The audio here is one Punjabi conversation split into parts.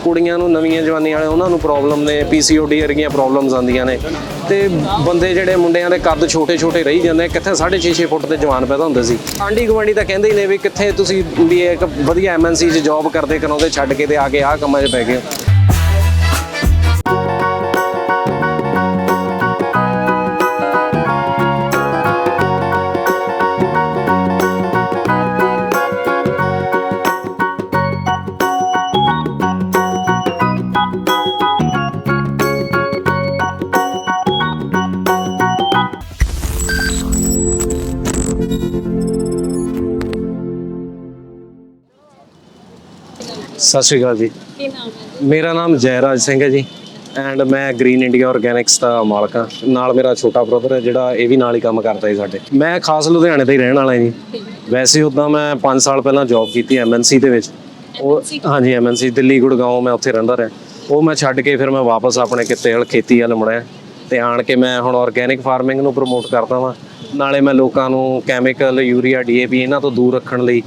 ਕੁੜੀਆਂ ਨੂੰ, ਨਵੀਆਂ ਜਵਾਨੀ ਵਾਲੇ, ਉਹਨਾਂ ਨੂੰ ਪ੍ਰੋਬਲਮ ਨੇ ਪੀਸੀਓਡੀ ਵਰਗੀਆਂ ਪ੍ਰੋਬਲਮਸ ਆਉਂਦੀਆਂ ਨੇ। ਤੇ ਬੰਦੇ ਜਿਹੜੇ ਮੁੰਡਿਆਂ ਦੇ ਕੱਦ ਛੋਟੇ ਛੋਟੇ ਰਹੀ ਜਾਂਦੇ ਕਿੱਥੇ 6.5 6 ਫੁੱਟ ਦੇ ਜਵਾਨ ਪੈਦਾ ਹੁੰਦੇ ਸੀ। ਆਂਢੀ ਗੁਆਂਢੀ ਤਾਂ ਕਹਿੰਦੇ ਹੀ ਨੇ ਵੀ ਕਿੱਥੇ ਤੁਸੀਂ ਵੀ ਇੱਕ ਵਧੀਆ ਐਮਐਨਸੀ 'ਚ ਜੌਬ ਕਰਦੇ, ਕਰਾਉਂਦੇ, ਛੱਡ ਕੇ ਤੇ ਆ ਕੇ ਆਹ ਕੰਮਾਂ 'ਚ ਪੈ ਗਏ ਸਤਿ ਸ਼੍ਰੀ ਅਕਾਲ ਜੀ। ਕੀ ਨਾਮ ਹੈ ਮੇਰਾ ਨਾਮ ਜੈਰਾਜ ਸਿੰਘ ਹੈ ਜੀ। ਐਂਡ ਮੈਂ ਗ੍ਰੀਨ ਇੰਡੀਆ ਆਰਗੈਨਿਕਸ ਦਾ ਮਾਲਕ ਹਾਂ। ਨਾਲ ਮੇਰਾ ਛੋਟਾ ਬ੍ਰਦਰ ਹੈ ਜਿਹੜਾ ਇਹ ਵੀ ਨਾਲ ਹੀ ਕੰਮ ਕਰਦਾ ਹੈ ਸਾਡੇ। ਮੈਂ ਖਾਸ ਲੁਧਿਆਣੇ ਦਾ ਹੀ ਰਹਿਣ ਵਾਲਾ ਜੀ। ਵੈਸੇ ਉਦਾਂ ਮੈਂ 5 ਸਾਲ ਪਹਿਲਾਂ ਜੌਬ ਕੀਤੀ ਐਮਐਨਸੀ ਦੇ ਵਿੱਚ। ਉਹ ਹਾਂਜੀ ਐਮਐਨਸੀ ਦਿੱਲੀ ਗੁੜਗਾਉਂ ਮੈਂ ਉੱਥੇ ਰਹਿੰਦਾ ਰਿਹਾ। ਉਹ ਮੈਂ ਛੱਡ ਕੇ ਫਿਰ ਮੈਂ ਵਾਪਸ ਆਪਣੇ ਕਿੱਤੇ ਹਲ ਖੇਤੀ ਵੱਲ ਮੁੜਿਆ। ਤੇ ਆਣ ਕੇ ਮੈਂ ਹੁਣ ਆਰਗੈਨਿਕ ਫਾਰਮਿੰਗ ਨੂੰ ਪ੍ਰਮੋਟ ਕਰਦਾ ਵਾਂ। ਨਾਲੇ ਮੈਂ ਲੋਕਾਂ ਨੂੰ ਕੈਮੀਕਲ ਯੂਰੀਆ ਡੀਏਪੀ ਇਹਨਾਂ ਤੋਂ ਦੂਰ ਰੱਖਣ ਲਈ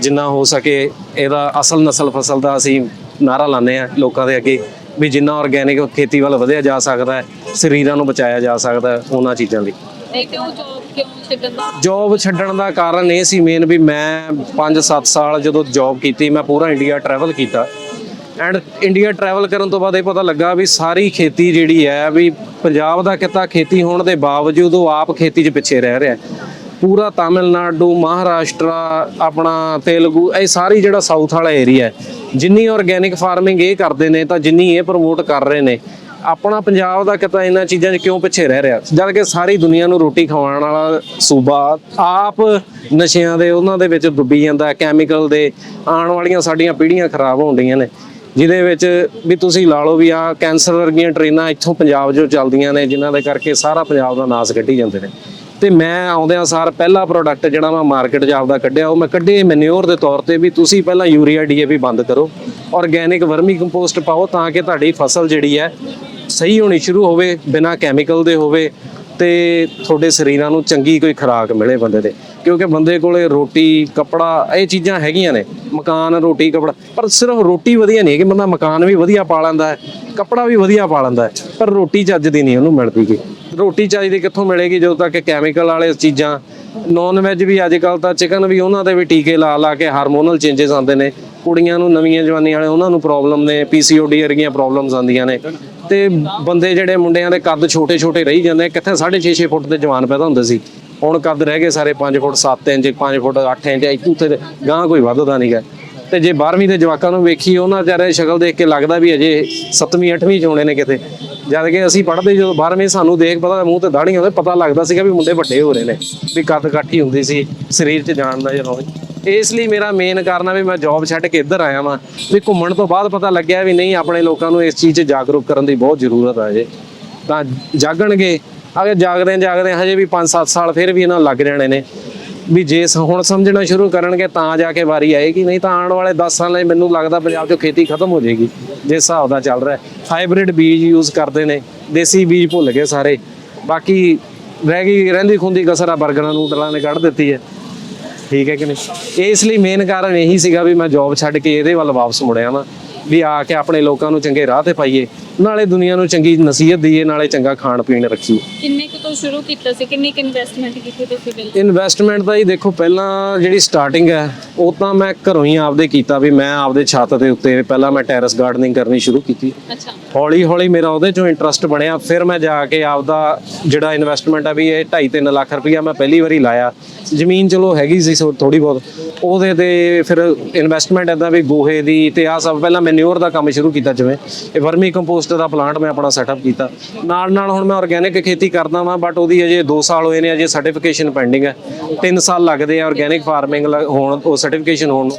ਜਿੰਨਾ ਹੋ ਸਕੇ ਇਹਦਾ ਅਸਲ ਨਸਲ ਫਸਲ ਦਾ ਅਸੀਂ ਨਾਰਾ ਲਾਉਂਦੇ ਆ ਲੋਕਾਂ ਦੇ ਅੱਗੇ ਵੀ ਜਿੰਨਾ ਆਰਗੈਨਿਕ ਖੇਤੀ ਵੱਲ ਵਧਿਆ ਜਾ ਸਕਦਾ ਹੈ ਸਰੀਰਾਂ ਨੂੰ ਬਚਾਇਆ ਜਾ ਸਕਦਾ ਹੈ ਉਹਨਾਂ ਚੀਜ਼ਾਂ ਲਈ। ਨਹੀਂ ਕਿਉਂ ਜੋਬ ਕਿਉਂ ਛੱਡਣ ਦਾ? ਜੌਬ ਛੱਡਣ ਦਾ ਕਾਰਨ ਇਹ ਸੀ ਮੇਨ ਵੀ ਮੈਂ 5-7 ਸਾਲ ਜਦੋਂ ਜੌਬ ਕੀਤੀ ਮੈਂ ਪੂਰਾ ਇੰਡੀਆ ਟਰੈਵਲ ਕੀਤਾ ਐਂਡ ਇੰਡੀਆ ਟਰੈਵਲ ਕਰਨ ਤੋਂ ਬਾਅਦ ਇਹ ਪਤਾ ਲੱਗਾ ਵੀ ਸਾਰੀ ਖੇਤੀ ਜਿਹੜੀ ਹੈ ਵੀ ਪੰਜਾਬ ਦਾ ਕਿੱਤਾ ਖੇਤੀ ਹੋਣ ਦੇ ਬਾਵਜੂਦ ਉਹ ਆਪ ਖੇਤੀ 'ਚ ਪਿੱਛੇ ਰਹਿ ਰਿਹਾ ਹੈ। ਪੂਰਾ ਤਾਮਿਲਨਾਡੂ, ਮਹਾਰਾਸ਼ਟਰਾ, ਆਪਣਾ ਤੇਲਗੂ, ਇਹ ਸਾਰੀ ਜਿਹੜਾ ਸਾਊਥ ਵਾਲਾ ਏਰੀਆ ਹੈ, ਜਿੰਨੀ ਆਰਗੈਨਿਕ ਫਾਰਮਿੰਗ ਇਹ ਕਰਦੇ ਨੇ ਤਾਂ ਜਿੰਨੀ ਇਹ ਪ੍ਰਮੋਟ ਕਰ ਰਹੇ ਨੇ। ਆਪਣਾ ਪੰਜਾਬ ਦਾ ਕਿਤਾ ਇਹਨਾਂ ਚੀਜ਼ਾਂ 'ਚ ਕਿਉਂ ਪਿੱਛੇ ਰਹਿ ਰਿਹਾ? ਜਦ ਕਿ ਸਾਰੀ ਦੁਨੀਆ ਨੂੰ ਰੋਟੀ ਖਵਾਉਣ ਵਾਲਾ ਸੂਬਾ, ਆਪ ਨਸ਼ਿਆਂ ਦੇ, ਉਹਨਾਂ ਦੇ ਵਿੱਚ ਡੁੱਬੀ ਜਾਂਦਾ ਕੈਮੀਕਲ ਦੇ ਆਉਣ ਵਾਲੀਆਂ ਸਾਡੀਆਂ ਪੀੜ੍ਹੀਆਂ ਖਰਾਬ ਹੋਣ ਡੀਆਂ ਨੇ। ਜਿਹਦੇ ਵਿੱਚ ਵੀ ਤੁਸੀਂ ਲਾ ਲਓ ਵੀ ਆ ਕੈਂਸਰ ਵਰਗੀਆਂ ਟ੍ਰੇਨਾਂ ਇੱਥੋਂ ਪੰਜਾਬ 'ਚੋਂ ਚੱਲਦੀਆਂ ਨੇ, ਜਿਨ੍ਹਾਂ ਦੇ ਕਰਕੇ ਸਾਰਾ ਪੰਜਾਬ ਦਾ ਨਾਸ ਕੱਢੀ ਜਾਂਦੇ ਨੇ। ਤੇ ਮੈਂ ਆਉਂਦਿਆਂ ਸਾਰ ਪਹਿਲਾ ਪ੍ਰੋਡਕਟ ਜਿਹੜਾ ਮੈਂ ਮਾਰਕੀਟ 'ਚ ਆਪਦਾ ਕੱਢਿਆ, ਉਹ ਮੈਂ ਕੱਢੇ ਮੈਨਿਓਰ ਦੇ ਤੌਰ ਤੇ ਵੀ ਤੁਸੀਂ ਪਹਿਲਾਂ ਯੂਰੀਆ ਡੀਏਪੀ ਬੰਦ ਕਰੋ। ਆਰਗੈਨਿਕ ਵਰਮੀ ਕੰਪੋਸਟ ਪਾਓ ਤਾਂ ਕਿ ਤੁਹਾਡੀ ਫਸਲ ਜਿਹੜੀ ਹੈ ਸਹੀ ਹੋਣੀ ਸ਼ੁਰੂ ਹੋਵੇ, ਬਿਨਾਂ ਕੈਮੀਕਲ ਦੇ ਹੋਵੇ ਤੇ ਤੁਹਾਡੇ ਸਰੀਰਾਂ ਨੂੰ ਚੰਗੀ ਕੋਈ ਖੁਰਾਕ ਮਿਲੇ ਬੰਦੇ ਦੇ। ਕਿਉਂਕਿ ਬੰਦੇ ਕੋਲੇ ਰੋਟੀ, ਕਪੜਾ ਇਹ ਚੀਜ਼ਾਂ ਹੈਗੀਆਂ ਨੇ, ਮਕਾਨ, ਰੋਟੀ, ਕਪੜਾ, ਪਰ ਸਿਰਫ ਰੋਟੀ ਵਧੀਆ ਨਹੀਂ ਹੈ ਕਿ ਬੰਦਾ ਮਕਾਨ ਵੀ ਵਧੀਆ ਪਾ ਲੈਂਦਾ ਹੈ, ਕਪੜਾ ਵੀ ਵਧੀਆ ਪਾ ਲੈਂਦਾ ਹੈ, ਪਰ ਰੋਟੀ ਚੱਜ ਦੀ ਨਹੀਂ ਉਹਨੂੰ ਮਿਲਦੀ ਗੀ। ਰੋਟੀ ਚਾਹੀਦੀ ਕਿੱਥੋਂ ਮਿਲੇਗੀ ਜਦੋਂ ਤੱਕ ਕੈਮੀਕਲ ਵਾਲੇ ਚੀਜ਼ਾਂ ਨੌਨ ਵੈਜ ਵੀ ਅੱਜ ਕੱਲ ਤਾਂ ਚਿਕਨ ਵੀ ਉਹਨਾਂ ਦੇ ਵੀ ਟੀਕੇ ਲਾ ਲਾ ਕੇ ਹਾਰਮੋਨਲ ਚੇਂਜਸ ਆਉਂਦੇ ਨੇ। ਕੁੜੀਆਂ ਨੂੰ, ਨਵੀਆਂ ਜਵਾਨੀ ਵਾਲੇ ਉਹਨਾਂ ਨੂੰ ਪ੍ਰੋਬਲਮ ਨੇ ਪੀਸੀਓਡੀ ਵਰਗੀਆਂ ਪ੍ਰੋਬਲਮਸ ਆਉਂਦੀਆਂ ਨੇ। ਤੇ ਬੰਦੇ ਜਿਹੜੇ ਮੁੰਡਿਆਂ ਦੇ ਕੱਦ ਛੋਟੇ ਛੋਟੇ ਰਹੀ ਜਾਂਦੇ, ਕਿੱਥੇ 6.5 6 ਫੁੱਟ ਦੇ ਜਵਾਨ ਪੈਦਾ ਹੁੰਦੇ ਸੀ। ਹੁਣ ਕੱਦ ਰਹਿ ਗਏ ਸਾਰੇ 5 ਫੁੱਟ 7 ਇੰਚ 5 ਫੁੱਟ 8 ਇੰਚ, ਇੱਥੇ ਤੇ ਗਾਂ ਕੋਈ ਵੱਧਦਾ ਨਹੀਂਗਾ ਤੇ ਜੇ 12ਵੀਂ ਦੇ ਜਵਾਕਾਂ ਨੂੰ ਵੇਖੀ ਉਹਨਾਂ ਚਾਰੇ ਸ਼ਕਲ ਦੇਖ ਕੇ ਲੱਗਦਾ ਵੀ ਅਜੇ 7ਵੀਂ 8ਵੀਂ ਚ ਹੋਣੇ ਨੇ ਕਿਤੇ। ਜਦ ਕਿ ਅਸੀਂ ਪੜ੍ਹਦੇ ਜਦੋਂ 12ਵੀਂ ਸਾਨੂੰ ਦੇਖ ਪਤਾ ਮੂੰਹ ਤੇ ਦਾੜੀ ਹੁੰਦੇ ਪਤਾ ਲੱਗਦਾ ਸੀਗਾ ਵੀ ਮੁੰਡੇ ਵੱਡੇ ਹੋ ਰਹੇ ਨੇ, ਵੀ ਕੱਦ ਕਾਠੀ ਹੁੰਦੀ ਸੀ, ਸਰੀਰ 'ਚ ਜਾਨ ਦਾ ਜਦੋਂ ਇਸ ਲਈ ਮੇਰਾ ਮੇਨ ਕਾਰਨ ਆ ਵੀ ਮੈਂ ਜੌਬ ਛੱਡ ਕੇ ਇੱਧਰ ਆਇਆ ਵਾਂ, ਵੀ ਘੁੰਮਣ ਤੋਂ ਬਾਅਦ ਪਤਾ ਲੱਗਿਆ ਵੀ ਨਹੀਂ, ਆਪਣੇ ਲੋਕਾਂ ਨੂੰ ਇਸ ਚੀਜ਼ 'ਚ ਜਾਗਰੂਕ ਕਰਨ ਦੀ ਬਹੁਤ ਜ਼ਰੂਰਤ ਆ ਜੇ ਤਾਂ ਜਾਗਣਗੇ, ਅਗਰ ਜਾਗਦੇ ਜਾਗਦੇ ਹਜੇ ਵੀ 5-7 ਸਾਲ ਫਿਰ ਵੀ ਇਹਨਾਂ ਲੱਗ ਜਾਣੇ ਨੇ। ਵੀ ਜੇ ਹੁਣ ਸਮਝਣਾ ਸ਼ੁਰੂ ਕਰਨਗੇ ਤਾਂ ਜਾ ਕੇ ਵਾਰੀ ਆਏਗੀ, ਨਹੀਂ ਤਾਂ ਆਉਣ ਵਾਲੇ 10 ਸਾਲਾਂ 'ਚ ਮੈਨੂੰ ਲੱਗਦਾ ਪੰਜਾਬ 'ਚੋਂ ਖੇਤੀ ਖਤਮ ਹੋ ਜਾਏਗੀ ਜਿਸ ਹਿਸਾਬ ਦਾ ਚੱਲ ਰਿਹਾ ਹਾਈਬ੍ਰਿਡ ਬੀਜ ਯੂਜ਼ ਕਰਦੇ ਨੇ, ਦੇਸੀ ਬੀਜ ਭੁੱਲ ਗਏ ਸਾਰੇ। ਬਾਕੀ ਰਹਿ ਗਈ, ਰਹਿੰਦੀ ਖੁੰਦੀ ਕਸਰ ਬਰਗਰਾਂ ਨੂਡਲਾਂ ਨੇ ਕੱਢ ਦਿੱਤੀ ਹੈ। ਠੀਕ ਹੈ ਕਿ ਨਹੀਂ? ਇਸ ਲਈ ਮੇਨ ਕਾਰਨ ਇਹੀ ਸੀਗਾ ਵੀ ਮੈਂ ਜੌਬ ਛੱਡ ਕੇ ਇਹਦੇ ਵੱਲ ਵਾਪਸ ਮੁੜਿਆ ਵਾਂ। ਵੀ ਆ ਕੇ ਆਪਣੇ ਲੋਕਾਂ ਨੂੰ ਚੰਗੇ ਰਾਹ ਤੇ ਪਾਈਏ ਨਾਲੇ ਦੁਨੀਆ ਨੂੰ ਚੰਗੀ ਨਸੀਹਤ ਦਈਏ ਨਾਲੇ ਚੰਗਾ ਖਾਣ ਪੀਣ ਰੱਖੀਏ। ਕਿੰਨੇ ਕੁ ਤੋਂ ਸ਼ੁਰੂ ਕੀਤਾ ਸੀ? ਕਿੰਨੀ ਕੁ ਇਨਵੈਸਟਮੈਂਟ ਕੀਤੀ ਤੁਸੀਂ ਬਿਲ ਇਨਵੈਸਟਮੈਂਟ ਦਾ ਹੀ ਦੇਖੋ ਪਹਿਲਾਂ ਜਿਹੜੀ ਸਟਾਰਟਿੰਗ ਹੈ ਉਹ ਤਾਂ ਮੈਂ ਘਰੋਂ ਹੀ ਆਪਦੇ ਕੀਤਾ ਵੀ ਮੈਂ ਆਪਦੇ ਛੱਤ ਦੇ ਉੱਤੇ ਪਹਿਲਾਂ ਮੈਂ ਟੈਰਸ ਗਾਰਡਨਿੰਗ ਕਰਨੀ ਸ਼ੁਰੂ ਕੀਤੀ। ਅੱਛਾ। ਹੌਲੀ ਹੌਲੀ ਮੇਰਾ ਉਹਦੇ ਚੋਂ ਇੰਟਰਸਟ ਬਣਿਆ ਫਿਰ ਮੈਂ ਜਾ ਕੇ ਆਪਦਾ ਜਿਹੜਾ ਇਨਵੈਸਟਮੈਂਟ ਆ ਵੀ ਇਹ 2.5-3 ਲੱਖ ਰੁਪਈਆ ਮੈਂ ਪਹਿਲੀ ਵਾਰੀ ਲਾਇਆ। ਜ਼ਮੀਨ ਚਲੋ ਹੈਗੀ ਸੀ ਥੋੜੀ ਬਹੁਤ। ਉਹਦੇ ਤੇ ਫਿਰ ਇਨਵੈਸਟਮੈਂਟ ਇਦਾਂ ਵੀ ਗੋਹੇ ਦੀ ਤੇ ਆ ਸਭ ਪਹਿਲਾਂ ਮੈਨਿਓਰ ਦਾ ਕੰਮ ਸ਼ੁਰੂ ਕੀਤਾ ਜਿਵੇਂ। ਇਹ ਵਰਮੀ ਕੰਪੋਸਟ ਦਾ ਪਲਾਂਟ ਮੈਂ ਆਪਣਾ ਸੈਟਅਪ ਕੀਤਾ। ਨਾਲ ਨਾਲ ਹੁਣ ਮੈਂ ਆਰਗੈਨਿਕ ਖੇਤੀ ਕਰਦਾ ਵਾਂ ਬਟ ਉਹਦੀ ਅਜੇ 2 ਸਾਲ ਹੋਏ ਨੇ ਅਜੇ ਸਰਟੀਫਿਕੇਸ਼ਨ ਪੈਂਡਿੰਗ ਹੈ। 3 ਸਾਲ ਲੱਗਦੇ ਆ ਆਰਗੈਨਿਕ ਫਾਰਮਿੰਗ ਹੋਣ, ਉਹ ਸਰਟੀਫਿਕੇਸ਼ਨ ਹੋਣ ਨੂੰ।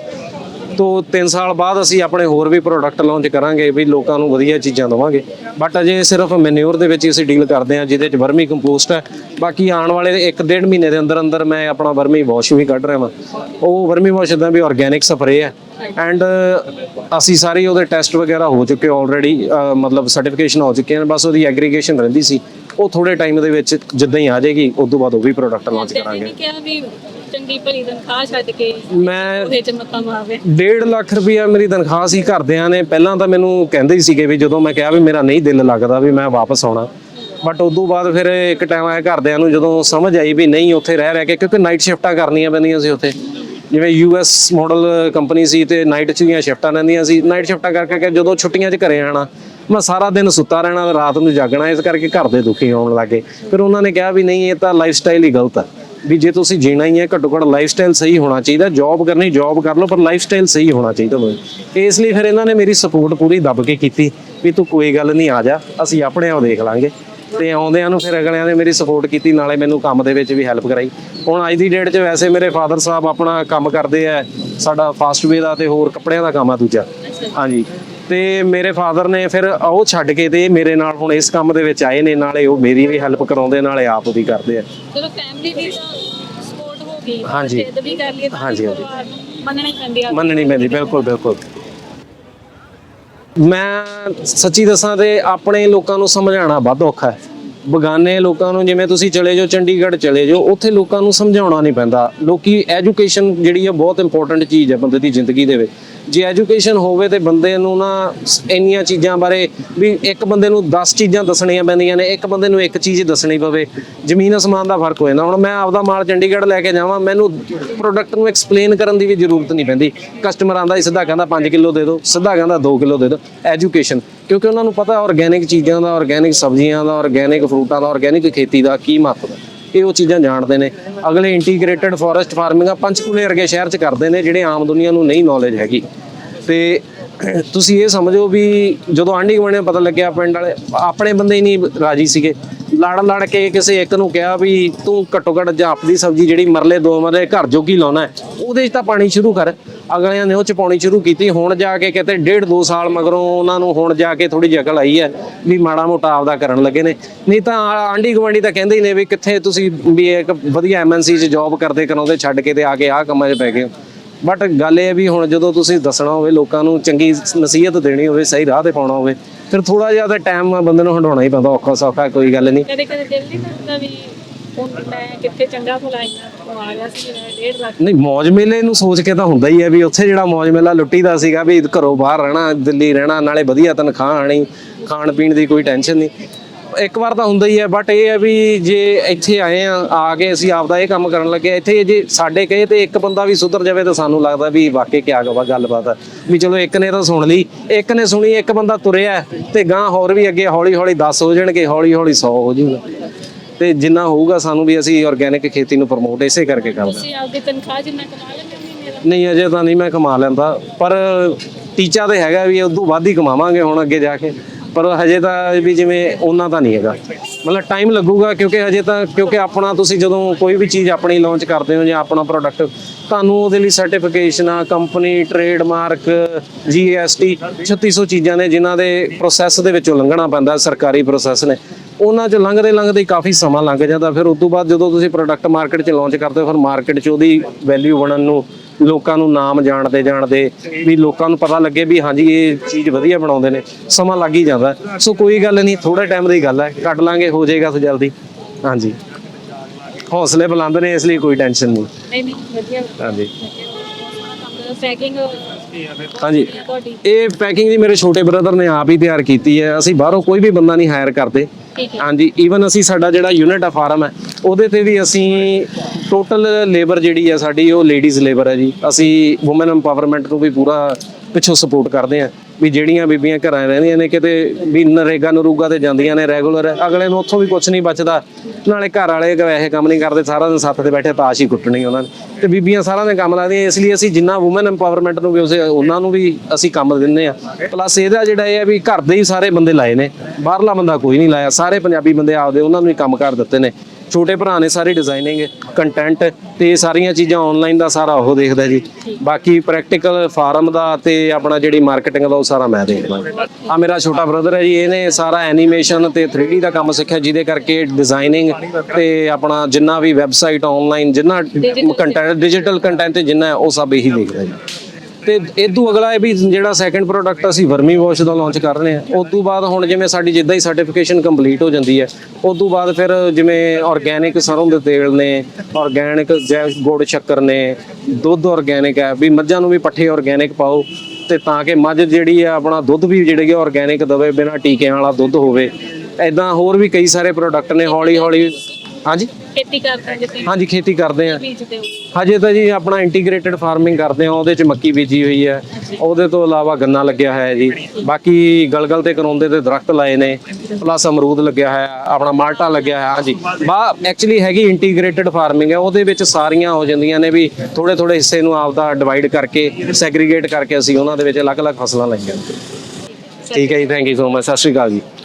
ਤੋਂ 3 ਸਾਲ ਬਾਅਦ ਅਸੀਂ ਆਪਣੇ ਹੋਰ ਵੀ ਪ੍ਰੋਡਕਟ ਲਾਂਚ ਕਰਾਂਗੇ, ਵੀ ਲੋਕਾਂ ਨੂੰ ਵਧੀਆ ਚੀਜ਼ਾਂ ਦਵਾਂਗੇ। ਬਟ ਅਜੇ ਸਿਰਫ ਮੈਨਿਓਰ ਦੇ ਵਿੱਚ ਹੀ ਅਸੀਂ ਡੀਲ ਕਰਦੇ ਹਾਂ, ਜਿਹਦੇ ਚ ਵਰਮੀ ਕੰਪੋਸਟ ਹੈ। ਬਾਕੀ ਆਉਣ ਵਾਲੇ 1.5 ਮਹੀਨੇ ਦੇ ਅੰਦਰ ਅੰਦਰ ਮੈਂ ਆਪਣਾ ਵਰਮੀ ਵਾਸ਼ ਵੀ ਕੱਢ ਰਿਹਾ ਹਾਂ ਉਹ ਵਰਮੀ ਵਾਸ਼ ਦਾ ਵੀ ਆਰਗੈਨਿਕ ਸਪਰੇ ਹੈ। ਐਂਡ ਅਸੀਂ ਸਾਰੇ ਉਹਦੇ ਟੈਸਟ ਵਗੈਰਾ ਹੋ ਚੁੱਕੇ ਆਲਰੇਡੀ ਮਤਲਬ ਸਰਟੀਫਿਕੇਸ਼ਨ ਹੋ ਚੁੱਕੇ ਹਨ। ਬਸ ਉਹਦੀ ਐਗਰੀਗੇਸ਼ਨ ਰਹਿੰਦੀ ਸੀ। ਉਹ ਥੋੜੇ ਟਾਈਮ ਦੇ ਵਿੱਚ ਜਿੱਦਾਂ ਹੀ ਆ ਜਾਏਗੀ ਉਸ ਤੋਂ ਬਾਅਦ ਉਹ ਵੀ ਪ੍ਰੋਡਕਟ ਲਾਂਚ ਕਰਾਂਗੇ। ਚੰਗੀ ਭਲੀ ਤਨਖਾਹ ਛੱਡ ਕੇ ਮੈਂ ਉਹਦੇ ਚ ਮੱਤਾ ਮਾਰਦੇ 1.5 ਲੱਖ ਰੁਪਇਆ ਮੇਰੀ ਤਨਖਾਹ ਸੀ ਘਰਦਿਆਂ ਨੇ। ਪਹਿਲਾਂ ਤਾਂ ਮੈਨੂੰ ਕਹਿੰਦੇ ਹੀ ਸੀਗੇ ਵੀ ਜਦੋਂ ਮੈਂ ਕਿਹਾ ਵੀ ਮੇਰਾ ਨਹੀਂ ਦਿਲ ਲੱਗਦਾ ਵੀ ਮੈਂ ਵਾਪਸ ਆਉਣਾ। ਬਟ ਉਦੋਂ ਬਾਅਦ ਫਿਰ ਇੱਕ ਟਾਈਮ ਆਇਆ ਘਰਦਿਆਂ ਨੂੰ ਜਦੋਂ ਸਮਝ ਆਈ ਵੀ ਨਹੀਂ ਉੱਥੇ ਰਹਿ ਰਹਿ ਕੇ ਕਿਉਂਕਿ ਨਾਈਟ ਸ਼ਿਫਟਾਂ ਕਰਨੀਆਂ ਪੈਂਦੀਆਂ ਸੀ ਉੱਥੇ। ਜਿਵੇਂ ਯੂਐਸ ਮਾਡਲ ਕੰਪਨੀ ਸੀ ਤੇ ਨਾਈਟ 'ਚ ਦੀਆਂ ਸ਼ਿਫਟਾਂ ਰਹਿੰਦੀਆਂ ਸੀ। ਨਾਈਟ ਸ਼ਿਫਟਾਂ ਕਰਕੇ ਕਿ ਜਦੋਂ ਛੁੱਟੀਆਂ 'ਚ ਘਰੇ ਆਣਾ ਮੈਂ ਸਾਰਾ ਦਿਨ ਸੁੱਤਾ ਰਹਿਣਾ ਰਾਤ ਨੂੰ ਜਾਗਣਾ ਇਸ ਕਰਕੇ ਘਰ ਦੇ ਦੁਖੀ ਆਉਣ ਲੱਗੇ। ਫਿਰ ਉਹਨਾਂ ਨੇ ਕਿਹਾ ਵੀ ਨਹੀਂ ਇਹ ਤਾਂ ਲਾਈਫ ਸਟਾਈਲ ਹੀ ਗਲਤ ਹੈ ਵੀ ਜੇ ਤੁਸੀਂ ਜੀਣਾ ਹੀ ਹੈ, ਘੱਟੋ ਘੱਟ ਲਾਈਫ ਸਟਾਈਲ ਸਹੀ ਹੋਣਾ ਚਾਹੀਦਾ। ਜੌਬ ਕਰਨੀ ਜੌਬ ਕਰ ਲਓ, ਪਰ ਲਾਈਫ ਸਟਾਈਲ ਸਹੀ ਹੋਣਾ ਚਾਹੀਦਾ ਇਸ ਲਈ ਫਿਰ ਇਹਨਾਂ ਨੇ ਮੇਰੀ ਸਪੋਰਟ ਪੂਰੀ ਦੱਬ ਕੇ ਕੀਤੀ ਵੀ ਤੂੰ ਕੋਈ ਗੱਲ ਨਹੀਂ, ਆ ਜਾ, ਅਸੀਂ ਆਪਣੇ ਆਪ ਦੇਖ ਲਾਂਗੇ। ਤੇ ਆਉਂਦਿਆਂ ਨੂੰ ਫਿਰ ਅਗਲਿਆਂ ਨੇ ਮੇਰੀ ਸਪੋਰਟ ਕੀਤੀ, ਨਾਲੇ ਮੈਨੂੰ ਕੰਮ ਦੇ ਵਿੱਚ ਵੀ ਹੈਲਪ ਕਰਾਈ। ਹੁਣ ਅੱਜ ਦੀ ਡੇਟ 'ਚ ਵੈਸੇ ਮੇਰੇ ਫਾਦਰ ਸਾਹਿਬ ਆਪਣਾ ਕੰਮ ਕਰਦੇ ਆ, ਸਾਡਾ ਫਾਸਟਵੇ ਦਾ ਤੇ ਹੋਰ ਕੱਪੜਿਆਂ ਦਾ ਕੰਮ ਆ ਦੂਜਾ। ਹਾਂਜੀ। ਤੇ ਮੇਰੇ ਫਾਦਰ ਨੇ ਫਿਰ ਉਹ ਛੱਡ ਕੇ ਤੇ ਮੇਰੇ ਨਾਲ ਹੁਣ ਇਸ ਕੰਮ ਦੇ ਵਿੱਚ ਆਏ ਨੇ ਨਾਲੇ ਉਹ ਮੇਰੀ ਵੀ ਹੈਲਪ ਕਰਾਉਂਦੇ ਨਾਲੇ ਆਪ ਵੀ ਕਰਦੇ ਆ। ਚਲੋ ਫੈਮਿਲੀ ਵੀ ਤਾਂ ਸਪੋਰਟ ਹੋ ਗਈ ਹਾਂਜੀ। ਜਿੱਦ ਵੀ ਕਰ ਲਈਏ ਤਾਂ ਹਾਂਜੀ, ਹਾਂਜੀ। ਪਰਿਵਾਰ ਨੂੰ ਮੰਨਣੀ ਪੈਂਦੀ ਆ। ਮੰਨਣੀ ਪੈਂਦੀ ਬਿਲਕੁਲ ਬਿਲਕੁਲ। ਮੈਂ ਸੱਚੀ ਦੱਸਾਂ ਤੇ ਆਪਣੇ ਲੋਕਾਂ ਨੂੰ ਸਮਝਾਉਣਾ ਵੱਧ ਔਖਾ ਹੈ। ਬਗਾਨੇ ਲੋਕਾਂ ਨੂੰ ਜਿਵੇਂ ਤੁਸੀਂ ਚਲੇ ਜਾਓ ਚੰਡੀਗੜ੍ਹ ਚਲੇ ਜਾਓ ਉੱਥੇ ਲੋਕਾਂ ਨੂੰ ਸਮਝਾਉਣਾ ਨਹੀਂ ਪੈਂਦਾ। ਲੋਕੀ ਐਜੂਕੇਸ਼ਨ ਜਿਹੜੀ ਹੈ ਬਹੁਤ ਇੰਪੋਰਟੈਂਟ ਚੀਜ਼ ਹੈ ਬੰਦੇ ਦੀ ਜ਼ਿੰਦਗੀ ਦੇ ਵਿੱਚ। ਜੇ ਐਜੂਕੇਸ਼ਨ ਹੋਵੇ ਤੇ ਬੰਦੇ ਨੂੰ ਨਾ ਇੰਨੀਆਂ ਚੀਜ਼ਾਂ ਬਾਰੇ ਵੀ ਇੱਕ ਬੰਦੇ ਨੂੰ 10 ਚੀਜ਼ਾਂ ਦੱਸਣੀਆਂ ਪੈਂਦੀਆਂ ਨੇ, ਇੱਕ ਬੰਦੇ ਨੂੰ ਇੱਕ ਚੀਜ਼ ਦੱਸਣੀ ਪਵੇ, ਜ਼ਮੀਨ ਅਸਮਾਨ ਦਾ ਫ਼ਰਕ ਹੋ ਜਾਂਦਾ ਹੁਣ ਮੈਂ ਆਪਦਾ ਮਾਲ ਚੰਡੀਗੜ੍ਹ ਲੈ ਕੇ ਜਾਵਾਂ, ਮੈਨੂੰ ਪ੍ਰੋਡਕਟ ਨੂੰ ਐਕਸਪਲੇਨ ਕਰਨ ਦੀ ਵੀ ਜ਼ਰੂਰਤ ਨਹੀਂ ਪੈਂਦੀ। ਕਸਟਮਰ ਆਂਦਾ ਹੀ ਸਿੱਧਾ ਕਹਿੰਦਾ 5 ਕਿਲੋ ਦੇ ਦਿਓ, ਸਿੱਧਾ ਕਹਿੰਦਾ 2 ਕਿਲੋ ਦੇ ਦਿਓ। ਐਜੂਕੇਸ਼ਨ ਕਿਉਂਕਿ ਉਹਨਾਂ ਨੂੰ ਪਤਾ ਆਰਗੇਨਿਕ ਚੀਜ਼ਾਂ ਦਾ ਆਰਗੇਨਿਕ ਸਬਜ਼ੀਆਂ ਦਾ ਆਰਗੇਨਿਕ ਫਰੂਟਾਂ ਦਾ ਆਰਗੇਨਿਕ ਖੇਤੀ ਦਾ ਕੀ ਮਹੱਤਵ ਹੈ। ਇਹ ਉਹ ਚੀਜ਼ਾਂ ਜਾਣਦੇ ਨੇ। ਅਗਲੇ ਇੰਟੀਗ੍ਰੇਟਡ ਫੋਰੈਸਟ ਫਾਰਮਿੰਗ ਆ, ਪੰਚਕੂਲੇ ਵਰਗੇ ਸ਼ਹਿਰ 'ਚ ਕਰਦੇ ਨੇ, ਜਿਹੜੇ ਆਮ ਦੁਨੀਆ ਨੂੰ ਨਹੀਂ ਨੌਲੇਜ ਹੈਗੀ। ਤੇ ਤੁਸੀਂ ਇਹ ਸਮਝੋ ਵੀ ਜਦੋਂ ਆਂਢੀ ਗੁਆਂਢੀ ਨੂੰ ਪਤਾ ਲੱਗਿਆ ਪਿੰਡ ਵਾਲੇ, ਆਪਣੇ ਬੰਦੇ ਹੀ ਨਹੀਂ ਰਾਜੀ ਸੀਗੇ। ਲੜ ਲੜ ਕੇ ਕਿਸੇ ਇੱਕ ਨੂੰ ਕਿਹਾ ਵੀ ਤੂੰ ਘੱਟੋ ਘੱਟ ਜਾਂ ਆਪਦੀ ਸਬਜ਼ੀ ਜਿਹੜੀ ਮਰਲੇ ਦੋ ਮਰਲੇ ਘਰ ਜੋਗੀ ਲਾਉਣਾ ਉਹਦੇ 'ਚ ਤਾਂ ਪਾਣੀ ਸ਼ੁਰੂ ਕਰ। ਅਗਲਿਆਂ ਨੇ ਉਹ 'ਚ ਪਾਉਣੀ ਸ਼ੁਰੂ ਕੀਤੀ। ਹੁਣ ਜਾ ਕੇ ਕਿਤੇ ਡੇਢ ਦੋ ਸਾਲ ਮਗਰੋਂ ਉਹਨਾਂ ਨੂੰ ਹੁਣ ਜਾ ਕੇ ਥੋੜੀ ਜਕਲ ਆਈ ਹੈ ਵੀ ਮਾੜਾ ਮੋਟਾ ਆਪਦਾ ਕਰਨ ਲੱਗੇ ਨੇ। ਨਹੀਂ ਤਾਂ ਆਂਢੀ ਗੁਆਂਢੀ ਤਾਂ ਕਹਿੰਦੇ ਹੀ ਨੇ ਵੀ ਕਿੱਥੇ ਤੁਸੀਂ ਵੀ ਇੱਕ ਵਧੀਆ ਐਮਐਨਸੀ 'ਚ ਜੌਬ ਕਰਦੇ ਕਰਾਉਂਦੇ, ਛੱਡ ਕੇ ਤੇ ਆ ਕੇ ਆਹ ਕੰਮਾਂ 'ਚ ਪੈ ਗਏ ਬਟ ਗੱਲ ਇਹ ਵੀ ਹੁਣ ਜਦੋਂ ਤੁਸੀਂ ਦੱਸਣਾ ਹੋਵੇ, ਲੋਕਾਂ ਨੂੰ ਚੰਗੀ ਨਸੀਹਤ ਦੇਣੀ ਹੋਵੇ, ਸਹੀ ਰਾਹ ਤੇ ਪਾਉਣਾ ਹੋਵੇ, ਫਿਰ ਥੋੜਾ ਜਿਹਾ ਤਾਂ ਟਾਈਮ ਬੰਦੇ ਨੂੰ ਹੰਡਾਉਣਾ ਹੀ ਪੈਂਦਾ, ਔਖਾ ਸੌਖਾ ਕੋਈ ਗੱਲ ਨਹੀਂ। ਕਦੇ ਕਦੇ ਦਿਲ ਨਹੀਂ ਕਰਦਾ ਵੀ ਹੁਣ ਮੈਂ ਕਿੱਥੇ ਚੰਗਾ ਭਲਾ ਇੰਨਾ ਕਮਾ ਲਿਆ ਸੀ ਮੇਰਾ ਡੇਢ ਲੱਖ ਨਹੀਂ, ਮੌਜ ਮੇਲੇ ਨੂੰ ਸੋਚ ਕੇ ਤਾਂ ਹੁੰਦਾ ਹੀ ਹੈ ਵੀ ਉੱਥੇ ਜਿਹੜਾ ਮੌਜ ਮੇਲਾ ਲੁੱਟੀਦਾ ਸੀਗਾ ਵੀ ਘਰੋਂ ਬਾਹਰ ਰਹਿਣਾ, ਦਿੱਲੀ ਰਹਿਣਾ, ਨਾਲੇ ਵਧੀਆ ਤਨਖਾਹ ਆਣੀ ਖਾਣ ਪੀਣ ਦੀ ਕੋਈ ਟੈਨਸ਼ਨ ਨਹੀਂ। ਇੱਕ ਵਾਰ ਤਾਂ ਹੁੰਦਾ ਹੀ ਹੈ ਬਟ ਇਹ ਹੈ ਵੀ ਜੇ ਇੱਥੇ ਆਏ ਆ ਆ ਕੇ ਅਸੀਂ ਆਪਦਾ ਇਹ ਕੰਮ ਕਰਨ ਲੱਗੇ ਇੱਥੇ ਜੇ ਸਾਡੇ ਕਹੇ ਤੇ ਇੱਕ ਬੰਦਾ ਵੀ ਸੁਧਰ ਜਾਵੇ ਤਾਂ ਸਾਨੂੰ ਲੱਗਦਾ ਵੀ ਵਾਕਈ ਕਿਆ ਗਵਾ ਗੱਲਬਾਤ ਹੈ ਵੀ ਚਲੋ ਇੱਕ ਨੇ ਤਾਂ ਸੁਣ ਲਈ, ਇੱਕ ਨੇ ਸੁਣੀ, ਇੱਕ ਬੰਦਾ ਤੁਰਿਆ ਤੇ ਗਾਂ ਹੋਰ ਵੀ ਅੱਗੇ ਹੌਲੀ ਹੌਲੀ 10 ਹੋ ਜਾਣਗੇ ਹੌਲੀ ਹੌਲੀ 100 ਹੋ ਜਾਊਗਾ। ਤੇ ਜਿੰਨਾ ਹੋਊਗਾ ਸਾਨੂੰ ਵੀ ਅਸੀਂ ਆਰਗੇਨਿਕ ਖੇਤੀ ਨੂੰ ਪ੍ਰਮੋਟ ਇਸੇ ਕਰਕੇ ਕਰਦੇ ਤੁਸੀਂ ਆਪਦੀ ਤਨਖਾਹ ਜਿੰਨਾ ਕਮਾ ਲੈਂਦੇ ਹੋ ਮਹੀਨੇ ਦਾ? ਨਹੀਂ ਅਜੇ ਤਾਂ ਨਹੀਂ ਮੈਂ ਕਮਾ ਲੈਂਦਾ ਪਰ ਟੀਚਾ ਤੇ ਹੈਗਾ ਵੀ ਉਦੋਂ ਵੱਧ ਹੀ ਕਮਾਵਾਂਗੇ ਹੁਣ ਅੱਗੇ ਜਾ ਕੇ ਪਰ ਹਜੇ ਤਾਂ ਵੀ ਜਿਵੇਂ ਉਹਨਾਂ ਤਾਂ ਨਹੀਂ ਹੈਗਾ। ਮਤਲਬ ਟਾਈਮ ਲੱਗੂਗਾ ਕਿਉਂਕਿ ਹਜੇ ਤਾਂ ਕਿਉਂਕਿ ਆਪਣਾ ਤੁਸੀਂ ਜਦੋਂ ਕੋਈ ਵੀ ਚੀਜ਼ ਆਪਣੀ ਲਾਂਚ ਕਰਦੇ ਹੋ ਜਾਂ ਆਪਣਾ ਪ੍ਰੋਡਕਟ ਤੁਹਾਨੂੰ ਉਹਦੇ ਲਈ ਸਰਟੀਫਿਕੇਸ਼ਨ ਆ ਕੰਪਨੀ ਟ੍ਰੇਡਮਾਰਕ ਜੀਐਸਟੀ 3600 ਚੀਜ਼ਾਂ ਨੇ ਜਿਨ੍ਹਾਂ ਦੇ ਪ੍ਰੋਸੈਸ ਦੇ ਵਿੱਚੋਂ ਲੰਘਣਾ ਪੈਂਦਾ ਸਰਕਾਰੀ ਪ੍ਰੋਸੈਸ ਨੇ। ਉਹਨਾਂ 'ਚ ਲੰਘਦੇ ਲੰਘਦੇ ਕਾਫੀ ਸਮਾਂ ਲੰਘ ਜਾਂਦਾ। ਫਿਰ ਉਸ ਤੋਂ ਬਾਅਦ ਜਦੋਂ ਤੁਸੀਂ ਪ੍ਰੋਡਕਟ ਮਾਰਕੀਟ 'ਚ ਲਾਂਚ ਕਰਦੇ ਹੋ ਫਿਰ ਮਾਰਕੀਟ 'ਚ ਉਹਦੀ ਵੈਲਿਊ ਬਣਨ ਨੂੰ ਲੋਕਾਂ ਨੂੰ ਨਾਮ ਜਾਣਦੇ ਜਾਣਦੇ ਵੀ ਲੋਕਾਂ ਨੂੰ ਪਤਾ ਲੱਗੇ ਵੀ ਹਾਂਜੀ ਇਹ ਚੀਜ਼ ਵਧੀਆ ਬਣਾਉਂਦੇ ਨੇ। ਸਮਾਂ ਲੱਗ ਹੀ ਜਾਂਦਾ। ਸੋ ਕੋਈ ਗੱਲ ਨਹੀਂ ਥੋੜੇ ਟਾਈਮ ਦੀ ਗੱਲ ਹੈ। ਕੱਢ ਲਾਂਗੇ ਹੋ ਜਾਏਗਾ ਸੋ ਜਲਦੀ। ਹਾਂਜੀ। ਹੌਸਲੇ ਬੁਲੰਦ ਨੇ ਇਸ ਲਈ ਕੋਈ ਟੈਨਸ਼ਨ ਨਹੀਂ। ਨਹੀਂ ਨਹੀਂ ਵਧੀਆ। ਹਾਂਜੀ। ਪੈਕਿੰਗ ਹਾਂਜੀ। ਇਹ ਪੈਕਿੰਗ ਜੀ ਮੇਰੇ ਛੋਟੇ ਬ੍ਰਦਰ ਨੇ ਆਪ ਹੀ ਤਿਆਰ ਕੀਤੀ ਹੈ। ਅਸੀਂ ਬਾਹਰੋਂ ਕੋਈ ਵੀ ਬੰਦਾ ਨਹੀਂ ਹਾਇਰ ਕਰਦੇ। ਹਾਂਜੀ ਈਵਨ ਅਸੀਂ ਸਾਡਾ ਜਿਹੜਾ ਯੂਨਿਟ ਆ ਫਾਰਮ ਹੈ ਉਹਦੇ ਤੇ ਵੀ ਅਸੀਂ ਟੋਟਲ ਲੇਬਰ ਜਿਹੜੀ ਹੈ ਸਾਡੀ ਉਹ ਲੇਡੀਜ਼ ਲੇਬਰ ਹੈ ਜੀ। ਅਸੀਂ ਔਮਨ ਐਮਪਾਵਰਮੈਂਟ ਨੂੰ ਵੀ ਪੂਰਾ ਪਿੱਛੋਂ ਸਪੋਰਟ ਕਰਦੇ ਆ। ਵੀ ਜਿਹੜੀਆਂ ਬੀਬੀਆਂ ਘਰਾਂ ਰਹਿੰਦੀਆਂ ਨੇ ਕਿਤੇ ਵੀ ਨਰੇਗਾ ਨਰੂਗਾ ਤੇ ਜਾਂਦੀਆਂ ਨੇ ਰੈਗੂਲਰ, ਅਗਲੇ ਨੂੰ ਉੱਥੋਂ ਵੀ ਕੁਝ ਨਹੀਂ ਬਚਦਾ। ਨਾਲੇ ਘਰ ਵਾਲੇ ਵੈਸੇ ਕੰਮ ਨਹੀਂ ਕਰਦੇ, ਸਾਰਾ ਦਿਨ ਸੱਤ ਤੇ ਬੈਠੇ ਤਾਸ਼ ਹੀ ਕੁੱਟਣੀ ਉਹਨਾਂ ਨੇ। ਤੇ ਬੀਬੀਆਂ ਸਾਰਾ ਦਿਨ ਕੰਮ ਲਾਦੀਆਂ ਇਸ ਲਈ ਅਸੀਂ ਜਿੰਨਾ ਔਮਨ ਐਮਪਾਵਰਮੈਂਟ ਨੂੰ ਵੀ ਉਸੇ, ਉਹਨਾਂ ਨੂੰ ਵੀ ਅਸੀਂ ਕੰਮ ਦਿੰਦੇ ਆ ਪਲੱਸ ਇਹਦਾ ਜਿਹੜਾ ਇਹ ਹੈ ਵੀ ਘਰ ਦੇ ਹੀ ਸਾਰੇ ਬੰਦੇ ਲਾਏ ਨੇ, ਬਾਹਰਲਾ ਬੰਦਾ ਕੋਈ ਨਹੀਂ ਲਾਇਆ, ਸਾਰੇ ਪੰਜਾਬੀ ਬੰਦੇ ਆਪਦੇ ਉਹਨਾਂ ਨੂੰ ਹੀ ਕੰਮ ਕਰ ਦਿੱਤੇ ਨੇ। ਛੋਟੇ ਭਰਾ ਨੇ ਸਾਰੀ ਡਿਜ਼ਾਈਨਿੰਗ ਕੰਟੈਂਟ ਤੇ ਸਾਰੀਆਂ ਚੀਜ਼ਾਂ ਆਨਲਾਈਨ ਦਾ ਸਾਰਾ ਉਹ ਦੇਖਦਾ ਜੀ। ਬਾਕੀ ਪ੍ਰੈਕਟੀਕਲ ਫਾਰਮ ਦਾ ਤੇ ਆਪਣਾ ਜਿਹੜੀ ਮਾਰਕੀਟਿੰਗ ਦਾ ਉਹ ਸਾਰਾ ਮੈਂ ਦੇਖਦਾ ਆ ਮੇਰਾ ਛੋਟਾ ਬ੍ਰਦਰ ਹੈ ਜੀ ਇਹਨੇ ਸਾਰਾ ਐਨੀਮੇਸ਼ਨ ਤੇ 3D ਦਾ ਕੰਮ ਸਿੱਖਿਆ ਜਿਹਦੇ ਕਰਕੇ ਡਿਜ਼ਾਈਨਿੰਗ ਤੇ ਆਪਣਾ ਜਿੰਨਾ ਵੀ ਵੈਬਸਾਈਟ ਆਨਲਾਈਨ ਜਿੰਨਾ ਕੰਟੈਂਟ ਡਿਜੀਟਲ ਕੰਟੈਂਟ ਜਿੰਨਾ ਹੈ, ਉਹ ਸਭ ਇਹੀ ਦੇਖਦਾ ਜੀ। ਤੇ ਇਦੋਂ ਅਗਲਾ ਇਹ ਵੀ ਜਿਹੜਾ ਸੈਕੰਡ ਪ੍ਰੋਡਕਟ ਅਸੀਂ ਵਰਮੀ ਵਾਸ਼ ਦਾ ਲਾਂਚ ਕਰ ਰਹੇ ਹਾਂ ਉਸ ਤੋਂ ਬਾਅਦ ਹੁਣ ਜਿਵੇਂ ਸਾਡੀ ਜਿੱਦਾਂ ਹੀ ਸਰਟੀਫਿਕੇਸ਼ਨ ਕੰਪਲੀਟ ਹੋ ਜਾਂਦੀ ਹੈ ਉਸ ਤੋਂ ਬਾਅਦ ਫਿਰ ਜਿਵੇਂ ਆਰਗੇਨਿਕ ਸਰੋਂ ਦੇ ਤੇਲ ਨੇ ਆਰਗੇਨਿਕ ਜੈ ਗੁੜ ਸ਼ੱਕਰ ਨੇ, ਦੁੱਧ ਆਰਗੇਨਿਕ ਹੈ, ਵੀ ਮੱਝਾਂ ਨੂੰ ਵੀ ਪੱਠੇ ਆਰਗੇਨਿਕ ਪਾਓ ਤੇ ਤਾਂ ਕਿ ਮੱਝ ਜਿਹੜੀ ਆ ਆਪਣਾ ਦੁੱਧ ਵੀ ਜਿਹੜੇ ਕਿ ਆਰਗੇਨਿਕ ਦਵੇ ਬਿਨਾਂ ਟੀਕਿਆਂ ਵਾਲਾ ਦੁੱਧ ਹੋਵੇ। ਐਦਾਂ ਹੋਰ ਵੀ ਕਈ ਸਾਰੇ ਪ੍ਰੋਡਕਟ ਨੇ ਹੌਲੀ ਹੌਲੀ ਹਾਂਜੀ? ਖੇਤੀ ਕਰਦੇ ਜਿੱਤੇ ਹਾਂਜੀ ਖੇਤੀ ਕਰਦੇ ਆ। ਬੀਜਦੇ ਹੋ। ਹਜੇ ਤਾਂ ਜੀ ਆਪਣਾ ਇੰਟੀਗ੍ਰੇਟਡ ਫਾਰਮਿੰਗ ਕਰਦੇ ਆ ਉਹਦੇ ਚ ਮੱਕੀ ਬੀਜੀ ਹੋਈ ਹੈ। ਉਹਦੇ ਤੋਂ ਇਲਾਵਾ ਗੰਨਾ ਲੱਗਿਆ ਹੋਇਆ ਹੈ ਜੀ। ਬਾਕੀ ਗਲਗਲ ਤੇ ਕਰੌਂਦੇ ਦੇ ਦਰਖਤ ਲਾਏ ਨੇ ਪਲੱਸ ਅਮਰੂਦ ਲੱਗਿਆ ਹੋਇਆ ਹੈ, ਆਪਣਾ ਮਾਲਟਾ ਲੱਗਿਆ ਹੋਇਆ ਹਾਂਜੀ। ਬਾ ਐਕਚੁਅਲੀ ਹੈਗੀ ਇੰਟੀਗ੍ਰੇਟਡ ਫਾਰਮਿੰਗ ਹੈ ਉਹਦੇ ਵਿੱਚ ਸਾਰੀਆਂ ਹੋ ਜਾਂਦੀਆਂ ਨੇ ਵੀ ਥੋੜੇ ਥੋੜੇ ਹਿੱਸੇ ਨੂੰ ਆਪਦਾ ਡਿਵਾਈਡ ਕਰਕੇ ਸੈਗਰੀਗੇਟ ਕਰਕੇ ਅਸੀਂ ਉਹਨਾਂ ਦੇ ਵਿੱਚ ਅਲੱਗ-ਅਲੱਗ ਫਸਲਾਂ ਲਾਈਆਂ ਠੀਕ ਹੈ ਜੀ। ਥੈਂਕ ਯੂ ਸੋ ਮਚ ਸਤਿ ਸ਼੍ਰੀ ਅਕਾਲ ਜੀ।